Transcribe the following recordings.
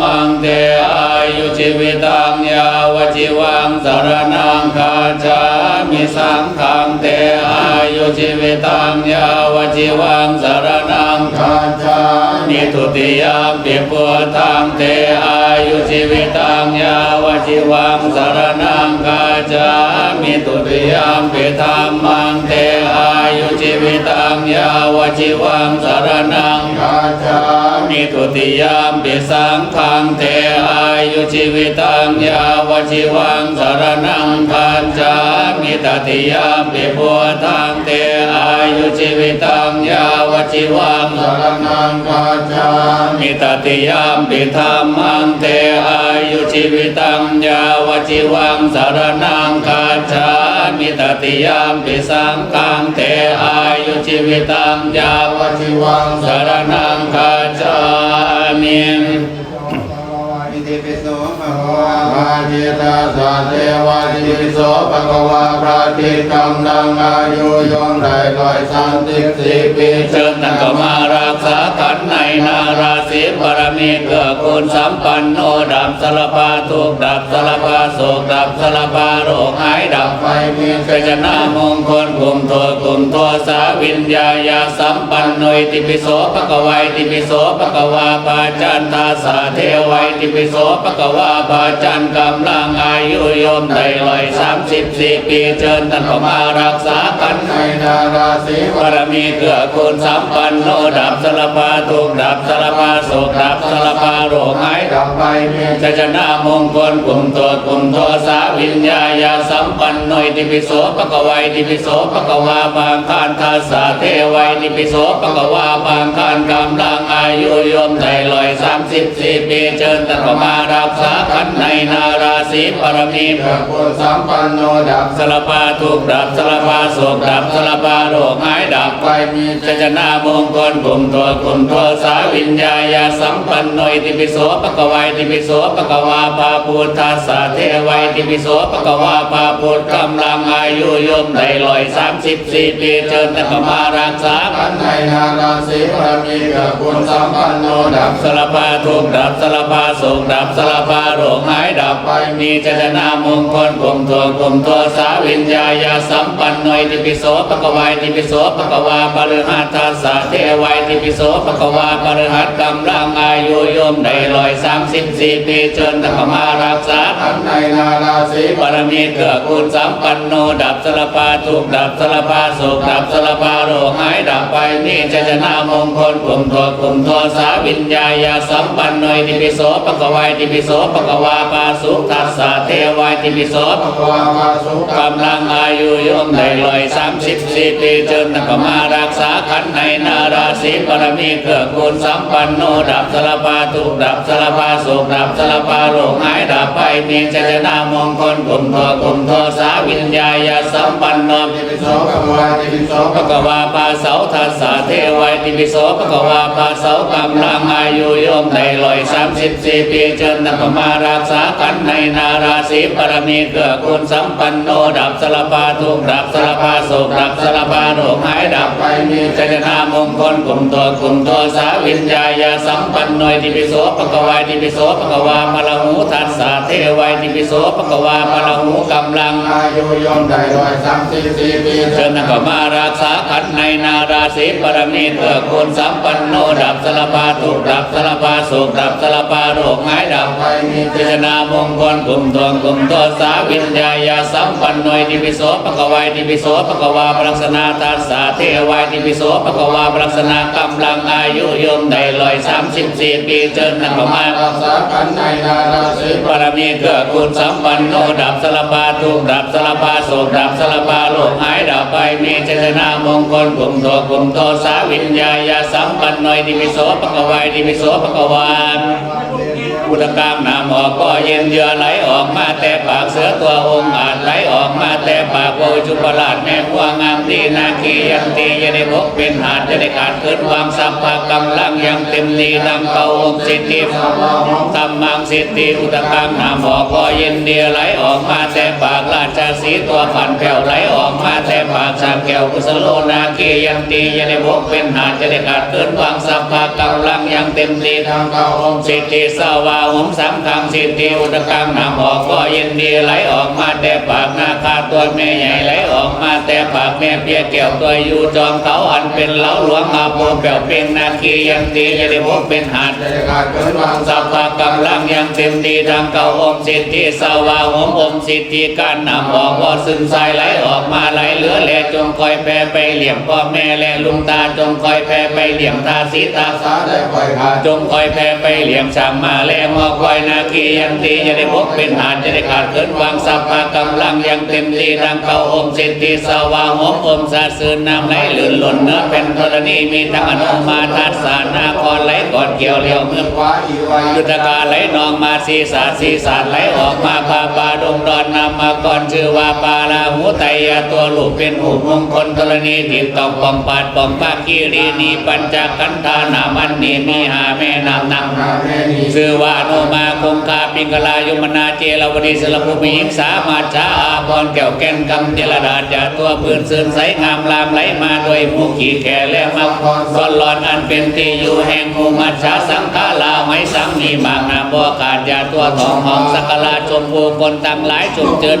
มังเตอายุชีวิตังยาวชิวังสารนังคัญชามิสังฆังเตอายุชีวิตังยาวชิวังสารนังคัญชามิทุติยามปิปุตังเตอายุชีวิตังยาวชิวังสารนังคัญชา มิทุติยามปิธรรมังเตอายุชีวิตังยาวชิวังสารนังกาจามิทุติยามปิสังฆังเทอายุชีวิตังยาวชิวังสารนังคัญจามิตติยามปิพุทธังเทอายุชีวิตังยาวชิวังสารนังกาจามิตติยามปิธรรมังเทอายุชีวิตังยาวชิวังสารนังคัญจามิตติยามปิสังฆังเทอายุชีวิตังยาววชิวังสารนังคัจจามิอิติปิโสภะคะวะพาจิตาสาเทวะติปิโสภะคะวะพระติกำลังอายุยงได้ร้อยสามสิบสี่ปีเชิญท่านก็มารักษาขันธ์ ในนาราศีบารมีเกื้อกูลสัมปันโนดับสารพาทุกดับสารพาโศกดับสารพาโรคหายดับไฟมีเจจนามงคลกลุ่มโทกลุ่มโทสาวิญญาญาสัมปันโนติปิโสภะคะวัยติปิโสภะคะวาปาจันตาสาเทวัยติปิโสภะคะวาปาจันกำลังอายุโยมได้ลอยสามสิบสี่ปีเชิญท่านมารักษากันในนาราศีบารมีเกื้อกูลสัมปันโนดับสารพาทุกข์ดับสารพาโศกดับสารพา โรคหายดับไฟมีจะชนะมงคลกลุ่มตัวกลุ่มตัวสาวิญญาญาสัมปันโนยติปิโสปะกวัยติปิโสปะกวาบางคานทาสาเทวัยติปิโสปะกวาบางคานกำลังอายุโยมได้ลอยสามสิบสี่ปีเชิญท่านเข้ามารักษาขันในนาราศีบารมีเกิดปุถสัมปันโนดับสารพาทุกดับสารพาโศกดับสารพาโรคหายดับไฟมีจะชนะมงคลกลุ่มตัวกลุ่มตัวสาวิญญาญาสัมปันโนยติมิโสปะกวายติมิโสปะกวาปาพุทัสสะเทวัยติมิโสปะกวาปาพุทธกำลังอายุยมได้ลอยสามสิบสี่ปีเชิญท่านเข้ามารักษาพันธ นนาราศีบารมีเกิดปุถสัมปันโนดับสารพาทุกข์ดับสารพาโศกดับสารพาโรคหายดับไปมีเจะชนะมงคลกลุ่มตัวกลุ่มตัวสาวิญญาญาสัมปันโนยติปิโสปะกวัยติปิโสปะกวาปริหัตถสสะเทวัยติปิโสปะกวาปริหัตกำลังอายุโยมได้ลอยสามสิบสี่ปีเชิญท่านเข้ามารักษาขันในนาราศีบารมีเกื้อกูลสัมปันโนดับสารพาทุกข์ดับสารพาโศกดับสารพาโรคหายดับไปนี่จชนะมงคลกลุ่มตัวกลุ่มตัวสาวิญญาญาสัมปันโนยติปิโสปะกวัยติปิโสปะกวาปาสุทัสสะเทวัยติปิโสปะภวาภาสุขกำลังอายุยมได้ลอยสามสิบสี่ปีเชิญท่านเข้ามารักษาขันในนาราศีบารมีเกื้อกูลสัมปันโนดับสารพาทุกดับสารพาโศกดับสารพาโรคหายดับไปมีเจนามงคลกลุ่มตัวกลุ่มตัวสาวิญญาญาสัมปันโนติปิโสภะคะวะติปิโสปะกวาปาเสาทัสสะเทวัยติปิโสปะกวาปาเสากำลังอายุโยมได้ลอยสามสิบสี่ปีเชิญท่านเข้ามารักษาขันธ์ในนาราศีบารมีเกื้อกูลสัมปันโนดับสารพาทุกข์ดับสารพาโศกดับสารพาโรคหายดับไปมีเจตนามงคลกลุ่มตัวกลุ่มตัวสาวิญญาญาสัมปันโนยติปิโสปะกวายติปิโสปะกวาพลหูทัสสะเทวัยติปิโสปะกวาพลหูกำลังอายุยมได้ร้อยสามสิบสี่ปีเชิญท่านเข้ามารักษาขันธ์ในนาราศีบารมีเกื้อกูลสัมปันโนดับสารพาทุกดับสารพาโศกดับสารพาโรคหายดับไปมีเจตนามงคลกลุ่มตัวกลุ่มตัวสาวิญญาญาสัมปันโนยติปิโสปะกวายติปิโสปะกวาปรักษณาทัสสะเทวายติปิโสปะกวาปรักษณากำลังอายุยมได้ลอยสามสิบสี่ปีเชิญท่านเข้ามารักษาขันในนาราศีบารมีเกื้อกูลสัมปันโนดับสารพาทุกดับสารพาโศกดับสารพาโรคหายดับไปมีเจตนามงคลกลุ่มตัวกลุ่มตัวสาวิญญาญาสัมปันโนยติมิโสปะกวายติมิโสปะกวานอุตกามน้ำ อกก็เย็นเยือไหลออกมาแต่ปากเสือตัวองค์อาจไหลออกมาแต่ปากโวจุปราชแม่พวงงามตีนาคียันตีจะได้พบเป็นหาดจะได้ขาดเกินความสัมภากำลังยังเต็มดีดังเก่าองค์สิทธิธรรมังสิทธิอุตกามน้ำออกก็เย็นเดียไหลออกมาแต่ปากราชสีตัวพันแผ่วไหลออกมาแต่ปากสามแก้วกุสโลนาคียันตีจะได้พบเป็นหาดจะได้ขาดเกินความสัมภากำลังยังเต็มดีดังเก่าองค์สิทธิสวาหมสามคำสิทธิอุตกามน้ำออกก็ย็นดีไหลออกมาแต่ปากนาคาตัวแม่ใหญ่ไหลออกมาแต่ปากแม่เพียแก้วตัวอยู่จอมเขาอันเป็นเล้าหลวงอาโปแปวเป็นนาคียันตีจะได้พบเป็นหาดจะได้ขาดเกินวางสัพพะกำลังยังเต็มดีทางเก่าอมสิทธิสวาหมอมสิทธิการนำออกว่าซึมใสไหลออกมาไหลเหลือแลจงคอยแพ้ไปเหลี่ยมพ่อแม่และลุงตาจงคอยแพ้ไปเหลี่ยมตาสีตาสาได้ปล่อยขาจงคอยแพ้ไปเหลี่ยมช่างมาแลมอคอยนาคียันตีจะได้พบเป็นหาดจะได้ขาดเกินวางสัพพะกำลังยังเต็มดีทางเก่าอมสิทธิสว่างหมอมสาสืนน้ำไหลลื่นหล่นเนื้อเป็นธรณีมีทั้งอนุมาทัสสานาคอนไหลก่อนเกี่ยวเลี้ยวเมื่อขวาอีไวยุทธกาไหลนองมาสีสาสีสาไหลออกมาพาปาดงดอนนำมาก่อนชื่อว่าปาลาหูไตยาตัวลูกเป็นหูมงคลธรณีทิพย์ต้องปองปาดปองปากีรีนีปัญจขันธานามันนีมีหาแม่นำนำชื่อว่าโนมาคงคาปิงกลายมนาเจลาวดีสลภูมิหญิงสามาชาอาพรแก้วแก่นกำเจรดาจาตัวปืนเสื่นใสงามลามไหลมาด้วยมุขีแก่และมักสอนหลอนอันเป็นที่อยู่แห่งภูมัชาสังฆาลาไม้สังมีมากนาบ่ขาดยาตัวทองหอมสักลาชมพูคนตั้งหลายชุมเจิด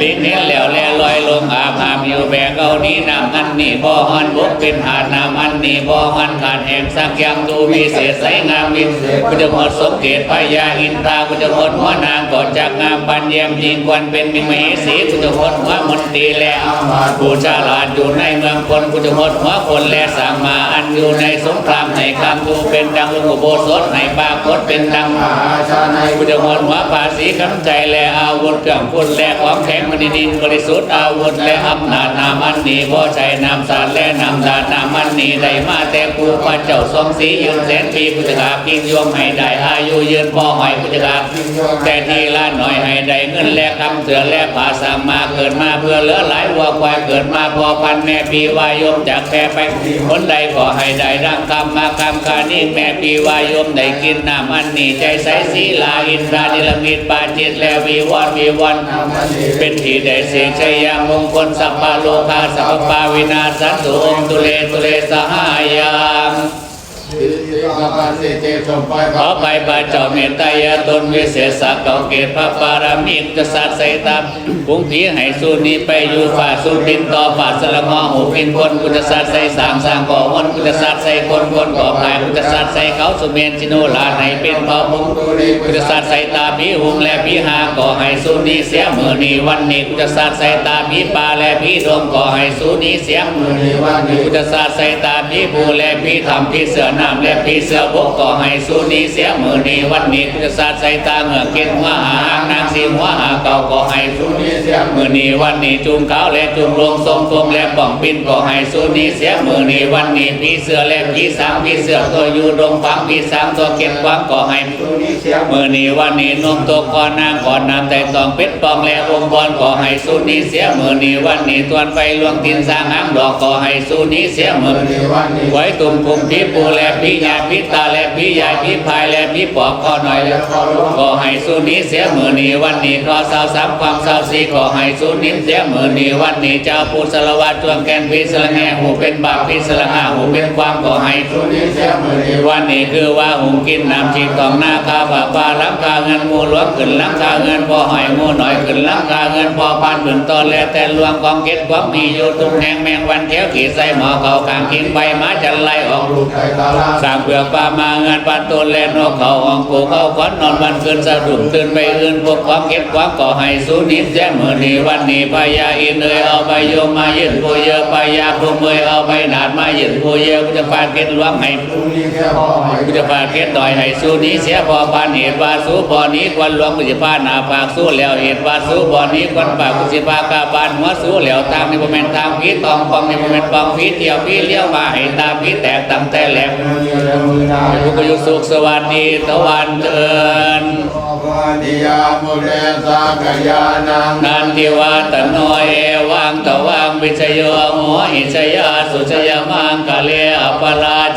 ลิ้นเน้นแล้วแลลอยลงอาภามอยู่แบกเอานี้นำอันนี้บ่ฮอนบุกเป็นหาดนำอันนี้บ่ฮอนขาดแห่งสักยังดูวิเศษใสงามวิเศษพุทธมดสมเกตพญาอินทราพุทธมดหัวนางก่อนจากงามปัญญมยิงควันเป็นมิมเหสีพุทธมดหัวมนตรีและอามาตย์ผู้ฉลาดอยู่ในเมืองคนพุทธมดหัวคนแลสางมาอันอยู่ในสงครามในคำดูเป็นดังลุงอุโบสถในปากฏเป็นดังมหาชาในพุทธมนต์หัวภาษีคำใจแลอาวุธเครื่องพุ่นและของแข็งมันดินบริสุทธิ์อาวุธและอำนาจนามันนีพ่อใจนามสารและนามดาดนามันนีได้มาแต่กูพระเจ้าทรงสียืนแสนปีพุทธกาพิงโยมให้ได้อายุยืนพ่อหอยพุทธกาแต่ทีละหน่อยให้ได้เงินและคำเถื่อและภาษามาเกิดมาเพื่อเหลือหลายวัวควายเกิดมาพอพันแม่ปีวายมจากแพรไปคนใดก็ให้ได้ดังคำมาคำคานี้แม่ปีวายมได้กินน้ำมันนี่ใจใสสีลาอินทรานิลมิตปาจิตแลวิวรณ์วิวันเป็นที่ได้เสียงชัยยามงคลสัพพะโลกาสัพพปาวินาสันตุองตุเลตุเล सहाया ขอไปพระเจ้าเมตตายตนวิเศษสักเก่าเกตพระปารามิกษัตริย์ใส่ตามพุงผีให้สูนีไปอยู่ฝ่าสุดินต่อฝ่าสละงอหูพินคนกุศสัตว์ใส่สามสางก่อวนกุศสัตว์ใส่คนคนก่อภายกุศสัตว์ใส่เขาสุเมนจิโนลาในเป็นพระมุงกุศสัตว์ใส่ตาผีหุงและผีหาก่อให้สูนีเสียมือนี้วันนี้กุศสัตว์ใส่ตาผีปลาและผีดงก่อให้สูนีเสียมือนี้วันนี้กุศสัตว์ใส่ตาผีปูและผีทำผีเสือนำและผีเสือบกก่อให้สูนีเสียมือนีวันนี้กุศสัตว์ใส่ตาเหงือกเก็ดหัวหานางสีหัวหาเก่าก่อให้สูนีเสียมือนีวันนี้จุงขาและจุงลงทรงทวมและป่องปินก่อให้สูนีเสียมือนีวันนี้ผีเสือและผีสางผีเสือตัวอยู่ดงฟังผีสางตัวเก็บควางก่อให้มื่อนีวันนี้นมตัวก่อนนางก่อนนำแต่ตองเป็ดปองและองค์บอลขอให้สูนี้เสียมือนีวันนี้ตวนไปลวงตินสร้างหางดอกขอให้สูนี้เสียมื่อไว้ตุ่มคุมพี่ปูและพี่ยาพี่ตาและพี่ยายพี่พายและพี่ปอกขอหน่อยแล้วขอให้สูนี้เสียมือนีวันนี้ขอสาวสามความสาวสีขอให้สูนี้เสียมือนีวันนี้เจ้าปูสลวัดจวงแกนพี่สละแง่หูเป็นบาปพี่สละงาหูเป็นความขอให้สูนี้เสียมือนีวันนี้คือว่าหุงกินน้ำชีตองหน้าคาฝ่าฟ้าลังคาเงินหมูหลวงขึ้นลังคาเงินพอหอยหมูหน่อยขึ้นลังคาเงินพอพันขึ้นตอนแล้วแต่ลวงกองเก็ดความมีอยู่ทุกแห่งแมงวันเที่ยวขี่ใส่หมอเขากางกินใบไม้จะไล่ออกลูกไก่ตาสางเปลือกปลามาเงินปันต้นแลนกเขาองกูเข้าควันนอนวันคืนสะดุ้งตื่นไปอื่นพวกความเก็บความก่อให้สูนิดแจ้งมือนีวันนี้พญาอินเอยเอาใบโยมมายืนผู้เยอะพญาพรหมเอยเอาใบหนาดมายืนผู้เยอะกูจะฟาดเก็ดหลวงให้สุนีแค่พ่อหอยกูจะพาเกตต่อยให้สูนี้เสียพอปานเหตุว่าสู้พอนี้ควันหลวงกูจะพาหนาปากสู้แล้วเหตุว่าสู้พอนี้ควันปากกูจะพากาบานหัวสู้แล้วทางในโมเมนทางพีตองปองในโมเมนปองพีเที่ยวพีเลี้ยวมาให้ตาพีแตกตั้งแต่แหลกมุนีเรมุนายุกยุสุขสวัสดีตะวันเตือนวันติยามุเรสากยานังนันทิวาตโนเอวังตวังวิชโยโมหิชยาสุชยมังคะเล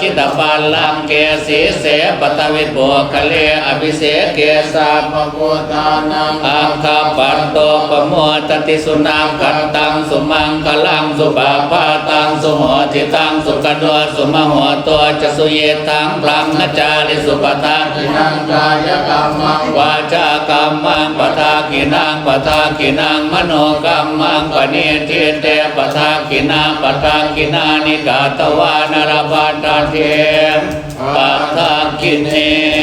อปราชิตปัลลังเกสีเสปตวิโปคะเลอภิเสเกสาปะโพธานังอาคาปัตโตปโมตติสุนังกัตตังสุมังคลังสุปาปาตังสุโหติตังสุกโนสุมโหตัวจะสุเยตังพลังนจาริสุปทาตินังกายกรรมังวาจา กรรมังปทากินังปทากินังมโนกรรมังปเนทิเตปทากินังปทากินานิกาตวานรบาตาเทปทากิเน